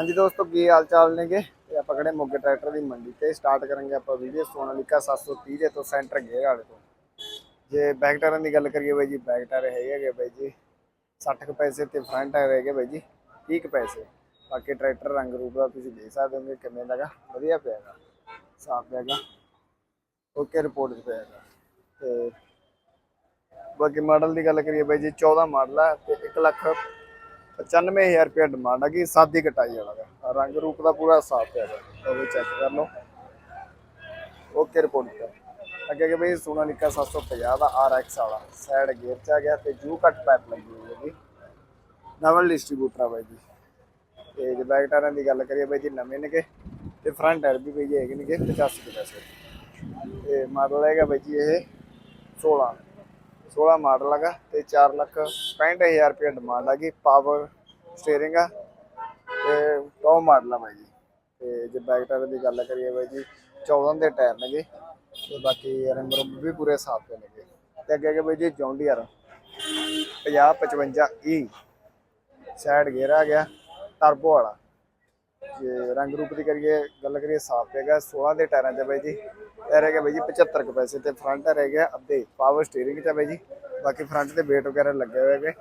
ਹਾਂਜੀ ਦੋਸਤੋ, ਕੀ ਹਾਲ ਚਾਲ ਨੇਗੇ? ਤੇ ਆਪਾਂ ਖੜੇ ਮੋਗੇ ਟਰੈਕਟਰ ਦੀ ਮੰਡੀ ਤੇ ਸਟਾਰਟ ਕਰਾਂਗੇ ਆਪਾਂ ਵੀਡੀਓ ਸੋਨਾਲੀਕਾ 730 ਦੇ ਤੋਂ ਸੈਂਟਰ ਗੇਅਰ ਵਾਲੇ ਤੋਂ। ਜੇ ਬੈਕ ਟਾਇਰਾਂ ਦੀ ਗੱਲ ਕਰੀਏ ਬਾਈ ਜੀ ਬੈਕ ਟਾਇਰ ਹੈਗੇ ਹੈਗੇ ਬਾਈ ਜੀ। 60 ਕੁ ਪੈਸੇ ਤੇ ਫਰੰਟ ਟਾਇਰ ਹੈਗੇ ਬਾਈ ਜੀ 30 ਕੁ ਪੈਸੇ। ਬਾਕੀ ਟਰੈਕਟਰ ਰੰਗ ਰੂਪ ਦਾ ਤੁਸੀਂ ਦੇਖ ਸਕਦੇ ਹੋਗੇ ਕਿਵੇਂ ਲਗਾ ਵਧੀਆ ਪਿਆਗਾ ਸਾਫ਼ ਪਿਆਗਾ ਓਕੇ ਰਿਪੋਰਟ ਚ ਪਿਆਗਾ ਤੇ ਬਾਕੀ ਮਾਡਲ ਦੀ ਗੱਲ ਕਰੀਏ ਬਾਈ ਜੀ 14 ਮਾਡਲ ਹੈ ਤੇ 1 ਲੱਖ 95000 ਰੁਪਏ ਡਿਮਾਂਡ ਆ ਕਿ ਸਾਦੀ ਕਟਾਈ ਵਾਲਾ ਦਾ ਰੰਗ ਰੂਪ ਦਾ ਪੂਰਾ ਸਾਫ਼ ਹੈ ਉਹ ਵੀ ਚੈੱਕ ਕਰ ਲਓ। ਓਕੇ ਰਿਪੋਰਟ ਤੇ ਅੱਗੇ ਕਿ ਬਈ ਸੋਨਾ ਨਿੱਕਾ 750 ਦਾ RX ਵਾਲਾ। ਸਾਈਡ ਗੇਅਰ ਚ ਆ ਗਿਆ ਤੇ ਜੂ ਕੱਟ ਪਾਈਪ ਲੱਗੀ ਹੋਈ ਹੈ ਜੀ। ਨਵਲ ਡਿਸਟ੍ਰੀਬਿਊਟਰ ਆ ਬਾਈ ਜੀ। ਤੇ ਜੇ ਬੈਕ ਟਾਇਰਾਂ ਦੀ ਗੱਲ ਕਰੀਏ ਬਾਈ ਜੀ, ਨਵੇਂ ਨੇਗੇ। ਤੇ ਫਰੰਟ ਟਾਇਰ ਵੀ ਬਾਈ ਜੀ ਹੈਗੇ ਨੇਗੇ 85 ਪੈਸੇ। ਤੇ ਮਾਡਲ ਹੈਗਾ ਬਾਈ ਜੀ ਇਹ 16 16 ਮਾਡਲ ਹੈਗਾ ਤੇ 4 ਲੱਖ 65000 ਰੁਪਏ ਡਿਮਾਂਡ ਆ ਹੈਗੀ ਪਾਵਰ ਸਟੀਅਰਿੰਗ ਆ ਤੇ ਟੌਪ ਮਾਡਲ ਆ ਬਾਈ ਜੀ। ਤੇ ਜੇ ਬੈਕ ਟਾਇਰ ਦੀ ਗੱਲ ਕਰੀਏ ਬਾਈ ਜੀ 14 ਦੇ ਟਾਇਰ ਨੇਗੇ ਤੇ ਬਾਕੀ ਰੰਗ ਰੁਮ ਵੀ ਪੂਰੇ ਸਾਫ਼ ਤੇ ਨੇਗੇ ਤੇ ਅੱਗੇ ਅੱਗੇ ਬਾਈ ਜੀ ਜੌਂਡੀਅਰ 50 55 ਈ ਸਾਈਡ ਗੇਅਰ ਆ ਗਿਆ ਟਰਬੋ ਵਾਲਾ। ਜੇ ਰੰਗ ਰੂਪ ਦੀ ਕਰੀਏ, ਗੱਲ ਕਰੀਏ ਸਾਫ਼ ਹੈਗਾ 16 ਦੇ ਟਾਇਰਾਂ 'ਚ ਬਾਈ ਜੀ ਇਹ ਰਹਿ ਗਿਆ ਬਾਈ ਜੀ 75 ਕੁ ਪੈਸੇ ਤੇ ਫਰੰਟ ਟਾਇਰ ਹੈਗਾ ਅੱਧੇ ਪਾਵਰ ਸਟੀਅਰਿੰਗ 'ਚ ਆ ਬਾਈ ਜੀ। ਬਾਕੀ ਫਰੰਟ ਤੇ ਵੇਟ ਵਗੈਰਾ ਲੱਗਿਆ ਹੋਏ ਹੈਗੇ।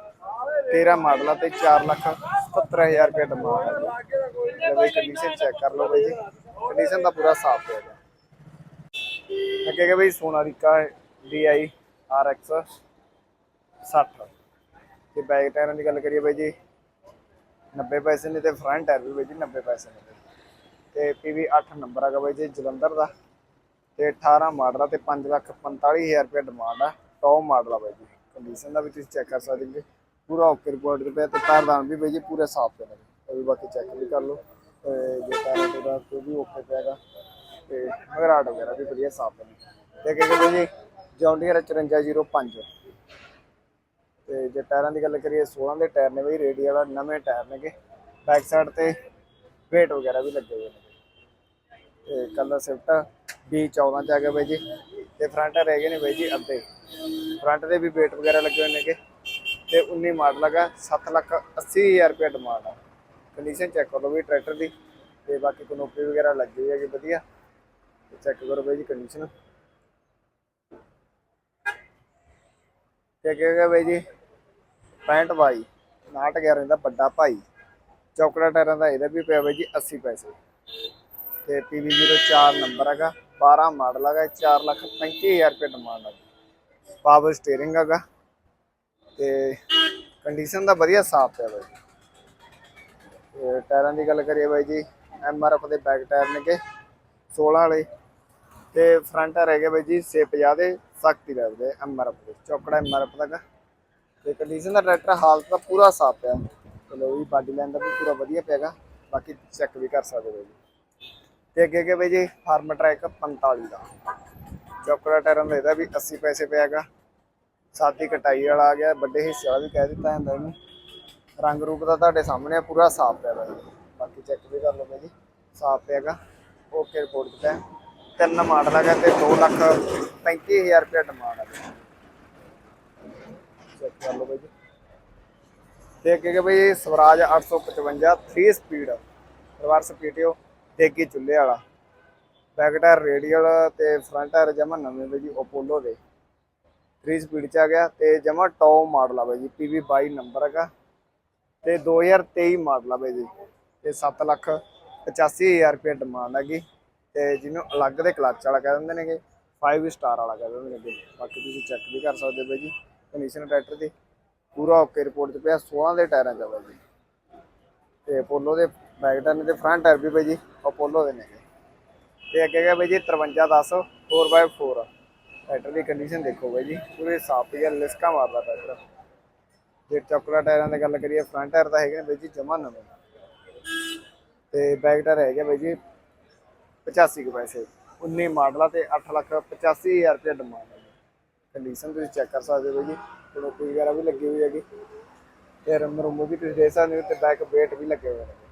13 ਮਾਡਲ ਤੇ 4 ਲੱਖ 70000 ਰੁਪਏ ਡਿਮਾਂਡ ਹੈ ਲੈ ਬਾਈ ਕੰਡੀਸ਼ਨ ਚੈੱਕ ਕਰ ਲਓ ਬਾਈ ਜੀ। ਕੰਡੀਸ਼ਨ ਦਾ ਪੂਰਾ ਸਾਫ਼ ਹੈਗਾ ਅੱਗੇ ਹੈਗਾ ਬਾਈ ਸੋਨਾਲੀਕਾ DI RX 60 ਤੇ ਬੈਕ ਟਾਇਰਾਂ ਦੀ ਗੱਲ ਕਰੀਏ ਬਾਈ ਜੀ 90 ਪੈਸੇ ਨੇ ਤੇ ਫਰੰਟ ਟਾਇਰ ਵੀ ਬਾਈ ਜੀ 90 ਪੈਸੇ ਨੇ। ਤੇ PV 8 ਨੰਬਰ ਹੈਗਾ ਬਾਈ ਜੀ ਜਲੰਧਰ ਦਾ। ਤੇ 18 ਮਾਡਲ ਆ ਤੇ 5 ਲੱਖ 45000 ਰੁਪਏ ਡਿਮਾਂਡ ਆ। ਟੌਪ ਮਾਡਲ ਆ ਬਾਈ ਜੀ। ਕੰਡੀਸ਼ਨ ਦਾ ਵੀ ਤੁਸੀਂ ਚੈੱਕ ਕਰ ਸਕਦੇ ਹੋ ਪੂਰਾ ਓਕੇ ਰਿਪੋਰਟ ਤੇ ਪਿਆ ਤੇ ਪੈਰਦਾਨ ਵੀ ਬਾਈ ਜੀ ਪੂਰੇ ਸਾਫ਼ ਪਏ ਨੇ। ਉਹ ਵੀ ਬਾਕੀ ਚੈੱਕ ਵੀ ਕਰ ਲਓ। ਤੇ ਜੇ ਟਾਇਰ ਦਾ ਕੋਈ ਵੀ ਓਕੇ ਪਿਆਗਾ ਤੇ ਮਗਰਾਟ ਵਗੈਰਾ ਵੀ ਵਧੀਆ ਸਾਫ਼ ਪਏ ਨੇ। ਤੇ ਕਹਿੰਦੇ ਬਾਈ ਜੀ ਜੌਂਡੀਅਰ 5405 ਤੇ ਜੇ ਟਾਇਰਾਂ ਦੀ ਗੱਲ ਕਰੀਏ 16 ਦੇ ਟਾਇਰ ਨੇ ਬਈ ਰੇਡੀ ਵਾਲਾ ਨਵੇਂ ਟਾਇਰ ਨੇਗੇ। ਬੈਕ ਸਾਈਡ ਤੇ ਵੇਟ ਵਗੈਰਾ ਵੀ ਲੱਗੇ ਹੋਏ ਨੇ। ਤੇ ਕਲਰ ਸਿਫਟ B14 ਚ ਆ ਗਿਆ ਬਾਈ ਜੀ। ਤੇ ਫਰੰਟ ਰਹਿ ਗਏ ਨੇ ਬਾਈ ਜੀ ਅੱਧੇ। ਫਰੰਟ ਦੇ ਵੀ ਵੇਟ ਵਗੈਰਾ ਲੱਗੇ ਹੋਏ ਨੇਗੇ। ਤੇ 19 ਮਾਡਲ ਹੈਗਾ 7 ਲੱਖ 80000 ਰੁਪਏ ਡਿਮਾਂਡ ਆ। ਕੰਡੀਸ਼ਨ ਚੈੱਕ ਕਰੋ ਵੀ ਟਰੈਕਟਰ ਦੀ। ਤੇ ਬਾਕੀ ਕਨੋਪੀ ਵਗੈਰਾ ਲੱਗੀ ਹੋਈ ਹੈਗੀ ਵਧੀਆ। ਤੇ ਚੈੱਕ ਕਰੋ ਬਾਈ ਜੀ ਕੰਡੀਸ਼ਨ ਤੇ ਅੱਗੇ ਬਾਈ ਜੀ 65 ਬਾਈ। 911 ਦਾ ਵੱਡਾ ਭਾਈ। ਚੌਕੜਾ ਟਾਇਰਾਂ ਦਾ ਇਹਦਾ ਵੀ ਪਿਆ ਬਾਈ ਜੀ 80 ਪੈਸੇ। ਤੇ PV04 ਨੰਬਰ ਹੈਗਾ। 12 ਮਾਡਲ ਹੈਗਾ 4 ਲੱਖ 35000 ਰੁਪਏ ਡਿਮਾਂਡ ਹੈ ਪਾਵਰ ਸਟੀਅਰਿੰਗ ਹੈਗਾ ਤੇ ਕੰਡੀਸ਼ਨ ਦਾ ਵਧੀਆ ਸਾਫ਼ ਪਿਆ ਬਾਈ ਤੇ ਟਾਇਰਾਂ ਦੀ ਗੱਲ ਕਰੀਏ ਬਾਈ ਜੀ ਐਮਆਰਐਫ ਦੇ ਬੈਕ ਟਾਇਰ ਨੇਗੇ 16 ਵਾਲੇ ਤੇ ਫਰੰਟ ਟਾਇਰ ਹੈਗੇ ਬਾਈ ਜੀ 650 ਦੇ ਸਖਤੀ ਦੇ ਐਮਆਰਐਫ ਦੇ ਚੌਕੜਾ ਐਮਆਰਐਫ ਦਾ ਹੈਗਾ ਤੇ ਕੰਡੀਸ਼ਨ ਦਾ ਟਰੈਕਟਰ ਹਾਲਤ ਦਾ ਪੂਰਾ ਸਾਫ਼ ਪਿਆ ਚਲੋ ਵੀ ਬਾਡੀ ਲਾਈਨ ਦਾ ਵੀ ਪੂਰਾ ਵਧੀਆ ਪਿਆਗਾ ਬਾਕੀ ਚੈੱਕ ਵੀ ਕਰ ਸਕਦੇ ਹੋ ਜੀ ਤੇ ਅੱਗੇ ਅੱਗੇ ਬਈ ਜੀ ਫਾਰਮ ਟਰੈਕ 45 ਦਾ। ਚੌਕੜਾ ਟਾਇਰਾਂ ਦਾ ਇਹਦਾ ਵੀ 80 ਪੈਸੇ ਪਿਆਗਾ ਸਾਦੀ ਕਟਾਈ ਵਾਲਾ ਆ ਗਿਆ ਵੱਡੇ ਹਿੱਸੇ ਵਾਲਾ ਵੀ ਕਹਿ ਦਿੱਤਾ ਜਾਂਦਾ ਇਹਨੂੰ। ਰੰਗ ਰੂਪ ਦਾ ਤੁਹਾਡੇ ਸਾਹਮਣੇ ਆ, ਪੂਰਾ ਸਾਫ਼ ਪਿਆ ਬਾਈ ਬਾਕੀ ਚੈੱਕ ਵੀ ਕਰ ਲਓ ਬਾਈ ਜੀ ਸਾਫ਼ ਪਿਆਗਾ ਓਕੇ ਰਿਪੋਰਟ ਦਿੱਤਾ ਤਿੰਨ ਮਾਡਲ ਹੈਗਾ ਤੇ 2 ਲੱਖ 35000 ਰੁਪਏ ਡਿਮਾਂਡ ਹੈ ਚੈੱਕ ਕਰ ਲਓ ਬਾਈ ਜੀ। ਤੇ ਅੱਗੇ ਕਿ ਬਈ ਸਵਰਾਜ 855 3 ਸਪੀਡ ਰਿਵਰਸ ਪੀਟੀਓ। ਦੇਗੀ ਚੁੱਲ੍ਹੇ ਵਾਲਾ। ਬੈਕ ਟਾਇਰ ਰੇਡੀਅਲ ਤੇ ਫਰੰਟ ਟਾਇਰ ਜਮਾ ਨਵੇਂ ਬਈ ਜੀ ਅਪੋਲੋ ਦੇ। 3 ਸਪੀਡ ਚ ਆ ਗਿਆ ਤੇ ਜਮਾ ਟੌਪ ਮਾਡਲ ਆ ਬਈ ਜੀ PV 22 ਨੰਬਰ ਹੈਗਾ। ਤੇ 2023 ਮਾਡਲ ਆ ਬਈ ਜੀ, ਤੇ 7 ਲੱਖ 85000 ਰੁਪਏ ਡਿਮਾਂਡ ਹੈਗੀ। ਤੇ ਜਿਹਨੂੰ ਅਲੱਗ ਦੇ ਕਲੱਚ ਵਾਲਾ ਕਹਿ ਦਿੰਦੇ ਨੇਗੇ 5 ਸਟਾਰ ਵਾਲਾ ਕਹਿ ਦਿੰਦੇ ਨੇਗੇ। ਬਾਕੀ ਤੁਸੀਂ ਚੈੱਕ ਵੀ ਕਰ ਸਕਦੇ ਹੋ ਬਈ ਜੀ ਕੰਡੀਸ਼ਨ ਟਰੈਕਟਰ ਦੀ। ਪੂਰਾ ਓਕੇ ਰਿਪੋਰਟ ਤੇ ਪਿਆ 16 ਦੇ ਟਾਇਰਾਂ ਚ ਆ ਬਾਈ ਜੀ। ਤੇ ਅਪੋਲੋ ਦੇ ਬੈਕ ਟਾਇਰ ਨੇ ਤੇ ਫਰੰਟ ਟਾਇਰ ਵੀ ਬਾਈ ਜੀ ਅਪੋਲੋ ਦੇ ਨੇਗੇ ਤੇ ਅੱਗੇ ਗਿਆ ਬਾਈ ਜੀ 5310 4x4 ਟਰੈਕਟਰ ਦੀ ਕੰਡੀਸ਼ਨ ਦੇਖੋ ਬਾਈ ਜੀ, ਪੂਰੇ ਸਾਫ਼ ਹੀ ਆ, ਲਿਸਕਾ ਮਾਰਦਾ ਟਰੈਕਟਰ ਜੇ ਚੌਕਲਾ ਟਾਇਰਾਂ ਦੀ ਗੱਲ ਕਰੀਏ ਫਰੰਟ ਟਾਇਰ ਤਾਂ ਹੈਗੇ ਨੇ ਬਾਈ ਜੀ ਜਮਾ ਨਵੇਂ। ਤੇ ਬੈਕ ਟਾਇਰ ਹੈਗੇ ਬਾਈ ਜੀ 85 ਕੁ ਪੈਸੇ। 19 ਮਾਡਲ ਆ ਤੇ 8 ਲੱਖ 85000 ਰੁਪਏ ਡਿਮਾਂਡ ਹੈ ਕੰਡੀਸ਼ਨ ਤੁਸੀਂ ਚੈੱਕ ਕਰ ਸਕਦੇ ਹੋ ਬਾਈ ਜੀ ਕਨੋਪੀ ਵਗੈਰਾ ਵੀ ਲੱਗੀ ਹੋਈ ਹੈਗੀ। ਤੇ ਰਮ ਰੁਮ ਵੀ ਤੁਸੀਂ ਦੇ ਸਕਦੇ ਹੋ, ਤੇ ਬੈਕ ਵੇਟ ਵੀ ਲੱਗੇ ਹੋਏ ਨੇ।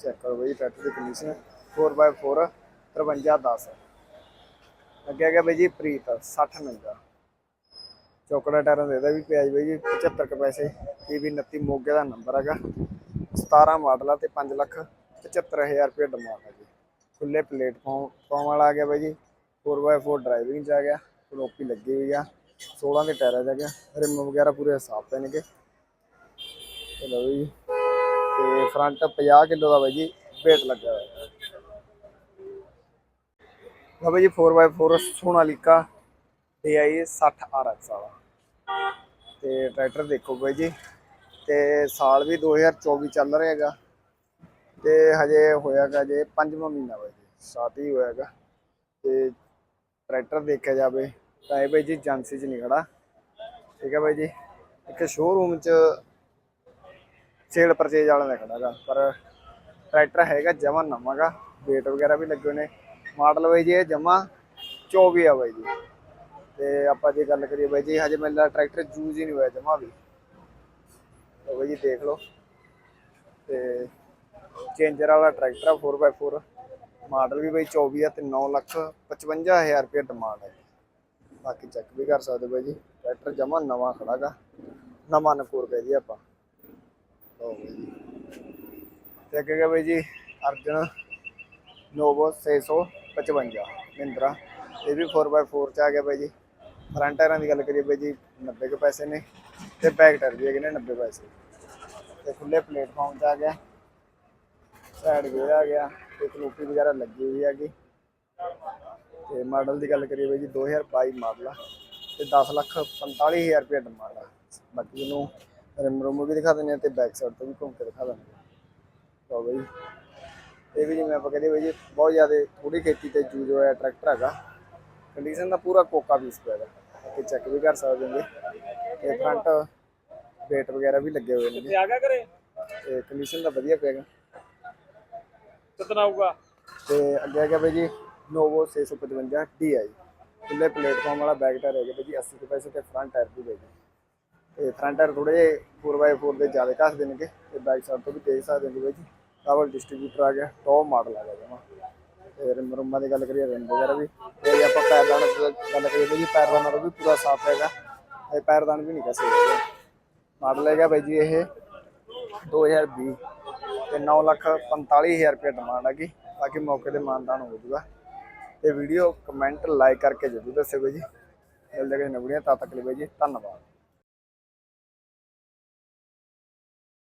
ਚੈੱਕ ਕਰੋ ਬਾਈ ਟਰੈਕਟਰ ਦੀ ਕੰਡੀਸ਼ਨ 4x4 5310 ਅੱਗੇ ਆ ਗਿਆ ਬਾਈ ਜੀ ਪ੍ਰੀਤ 60 ਨੰਗਾ ਚੌਕੜਾ ਟਾਇਰਾਂ ਦੇ ਇਹਦਾ ਵੀ ਪਿਆ ਜੀ ਬਾਈ ਜੀ 75 ਕੁ ਪੈਸੇ। ਇਹ ਵੀ 29 ਮੋਗੇ ਦਾ ਨੰਬਰ ਹੈਗਾ। 17 ਮਾਡਲ ਆ ਤੇ 5 ਲੱਖ 75000 ਰੁਪਏ ਡਿਮਾਂਡ ਹੈ ਜੀ। ਖੁੱਲੇ ਪਲੇਟਫਾਰਮ ਫਾਰਮ ਵਾਲਾ ਆ ਗਿਆ ਬਾਈ ਜੀ। 4x4 ਡਰਾਈਵਿੰਗ ਚ ਆ ਗਿਆ। ਕਨੋਪੀ ਲੱਗੀ ਹੋਈ ਆ। 16 ਦੇ ਟਾਇਰਾਂ ਚ ਆ ਗਿਆ। ਰਿਮ ਵਗੈਰਾ ਪੂਰੇ ਸਾਫ਼ ਪੈ ਨੇਗੇ ਚਲੋ ਜੀ। ਤੇ ਫਰੰਟ 50 ਕਿਲੋ ਦਾ ਬਾਈ ਜੀ, weight ਲੱਗਾ ਹੋਇਆ। ਹੈ ਲਓ ਬਾਈ ਜੀ 4x4 ਸੋਨਾਲੀਕਾ DI 60 RX ਵਾਲਾ। ਤੇ ਟਰੈਕਟਰ ਦੇਖੋ ਬਾਈ ਜੀ, ਤੇ ਸਾਲ ਵੀ 2024 ਚੱਲ ਰਿਹਾ ਹੈਗਾ। ਤੇ ਹਜੇ ਹੋਇਆਗਾ ਜੇ ਪੰਜਵਾਂ ਮਹੀਨਾ ਬਾਈ ਜੀ ਸਟਾਰਟ ਹੀ ਹੋਇਆਗਾ ਤੇ ਟਰੈਕਟਰ ਦੇਖਿਆ ਜਾਵੇ ਤਾਂ ਇਹ ਬਾਈ ਜੀ, ਏਜੰਸੀ 'ਚ ਨਹੀਂ ਖੜਾ। ਠੀਕ ਹੈ ਬਾਈ ਜੀ, ਇੱਕ ਸ਼ੋਰੂਮ 'ਚ ਸੇਲ ਪਰਚੇਜ ਵਾਲਾ ਦਾ ਖੜਾਗਾ, ਪਰ ਟਰੈਕਟਰ ਹੈਗਾ ਜਮਾ ਨਵਾਂਗਾ ਵੇਟ ਵਗੈਰਾ ਵੀ ਲੱਗੇ ਹੋਏ ਨੇ। ਮਾਡਲ ਬਾਈ ਜੀ, ਇਹ ਜਮਾ 24 ਆ ਬਾਈ ਜੀ। ਤੇ ਆਪਾਂ ਜੇ ਗੱਲ ਕਰੀਏ ਬਾਈ ਜੀ, ਹਜੇ ਮੇਰਾ ਟਰੈਕਟਰ ਯੂਜ਼ ਹੀ ਨਹੀਂ ਹੋਇਆ ਜਮਾ ਵੀ। ਲਓ ਬਾਈ ਜੀ, ਦੇਖ ਲਓ। ਤੇ ਚੇਂਜਰ ਵਾਲਾ ਟਰੈਕਟਰ ਆ 4x4 ਮਾਡਲ ਵੀ ਬਾਈ 24 ਆ ਤੇ 9 ਲੱਖ 55000 ਰੁਪਏ ਡਿਮਾਂਡ ਹੈ। ਬਾਕੀ ਚੈੱਕ ਵੀ ਕਰ ਸਕਦੇ ਬਾਈ ਜੀ ਟਰੈਕਟਰ ਜਮਾ ਨਵਾਂ ਖੜਾਗਾ। ਨਵਾਂ ਨਕੂਰ ਕਹਿ ਜੀ ਆਪਾਂ। ਲਓ ਬਾਈ ਜੀ ਤੇ ਅੱਗੇ ਗਿਆ ਬਾਈ ਜੀ, ਅਰਜਨ ਨੋਵੋ 655 ਮਹਿੰਦਰਾ। ਇਹ ਵੀ 4x4 ਚ ਆ ਗਿਆ ਬਾਈ ਜੀ। ਫਰੰਟ ਟਾਇਰਾਂ ਦੀ ਗੱਲ ਕਰੀਏ ਬਾਈ ਜੀ 90 ਕੇ ਪੈਸੇ ਨੇ ਤੇ ਬੈਕ ਟਾਇਰ ਵੀ ਹੈਗੇ ਨੇ 90 ਪੈਸੇ। ਤੇ ਖੁੱਲੇ ਪਲੇਟਫਾਰਮ 'ਚ ਆ ਗਿਆ। ਸਾਈਡ ਗੇਅਰ ਆ ਗਿਆ, ਤੇ ਕਨੂਪੀ ਵਗੈਰਾ ਲੱਗੀ ਹੋਈ ਹੈਗੀ। ਤੇ ਮਾਡਲ ਦੀ ਗੱਲ ਕਰੀਏ ਬਾਈ ਜੀ 2022 ਮਾਡਲ ਆ, ਤੇ 10 ਲੱਖ 45000 ਰੁਪਏ ਡਿਮਾਂਡ ਆ। ਬਾਕੀ ਇਹਨੂੰ ਰਿਮ ਰੂਮ ਵੀ ਦਿਖਾ ਦਿੰਦੇ ਆ ਤੇ ਬੈਕ ਸਾਈਡ ਤੋਂ ਵੀ ਘੁੰਮ ਕੇ ਦਿਖਾ ਦਿੰਦੇ ਆ ਲਓ ਬਾਈ ਇਹ ਵੀ ਜਿਵੇਂ ਆਪਾਂ ਕਹਿੰਦੇ ਬਾਈ ਜੀ ਬਹੁਤ ਜ਼ਿਆਦਾ ਥੋੜੀ ਖੇਤੀ ਤੇ ਯੂਜ਼ ਹੋਇਆ ਟਰੈਕਟਰ ਹੈਗਾ। ਕੰਡੀਸ਼ਨ ਦਾ ਪੂਰਾ ਕੋਕਾ ਪੀਸ ਪਿਆ ਹੈਗਾ। ਤੇ ਚੈੱਕ ਵੀ ਕਰ ਸਕਦੇ ਹੋ ਤੇ ਫਰੰਟ ਵੇਟ ਵਗੈਰਾ ਵੀ ਲੱਗੇ ਹੋਏ ਨੇ ਆ ਗਿਆ ਕਰੇ ਤੇ ਕੰਡੀਸ਼ਨ ਦਾ ਵਧੀਆ ਪਿਆਗਾ ਕਿਤਨਾ ਆਊਗਾ? ਤੇ ਅੱਗੇ ਆ ਗਿਆ ਬਾਈ ਜੀ ਨੋਵੋ 655 DI ਖੁੱਲੇ ਪਲੇਟਫਾਰਮ ਵਾਲਾ ਬੈਕ ਟਾਇਰ ਹੈਗਾ ਬਾਈ ਜੀ 80 ਕੁ ਪੈਸੇ ਤੇ ਫਰੰਟ ਟਾਇਰ ਵੀ ਜੀ ਤੇ ਫਰੰਟ ਟਾਇਰ ਥੋੜੇ ਜਿਹੇ 4x4 ਦੇ ਜ਼ਿਆਦਾ ਘਸ ਦੇਣਗੇ ਤੇ ਬੈਕ ਸਾਈਡ ਤੋਂ ਵੀ ਦੇਖ ਸਕਦੇ ਹੋ ਬਾਈ ਜੀ। ਡਬਲ ਡਿਸਟ੍ਰੀਬਿਊਟਰ ਆ ਗਿਆ ਟੌਪ ਮਾਡਲ ਆ ਗਿਆ ਜਮਾ। ਤੇ ਰਿਮ ਰੁਮਾਂ ਦੀ ਗੱਲ ਕਰੀਏ ਰਿਮ ਵਗੈਰਾ ਵੀ। ਤੇ ਜੇ ਆਪਾਂ ਪੈਰਦਾਨ ਦੀ ਗੱਲ ਕਰੀਏ ਬਾਈ ਜੀ ਪੈਰਦਾਨ ਉਹ ਵੀ ਪੂਰਾ ਸਾਫ਼ ਹੈਗਾ। ਇਹ ਪੈਰਦਾਨ ਵੀ ਨਹੀਂ ਕਸੇ ਹੈਗੇ। ਮਾਡਲ ਹੈਗਾ ਬਾਈ ਜੀ ਇਹ 2020 ਤੇ 9 ਲੱਖ 45000 ਰੁਪਏ ਡਿਮਾਂਡ ਹੈਗੀ ਬਾਕੀ ਮੌਕੇ ਤੇ ਮਾਨਦਾਨ ਹੋ ਜੂਗਾ ਤੇ ਵੀਡੀਓ ਕਮੈਂਟ ਲਾਈਕ ਕਰਕੇ ਜ਼ਰੂਰ ਦੱਸਿਓ ਬਾਈ ਜੀ। ਮਿਲਦੇ ਹਾਂ ਨਵੀਆਂ ਤਦ ਤੱਕ ਲਈ ਬਾਈ ਜੀ, ਧੰਨਵਾਦ।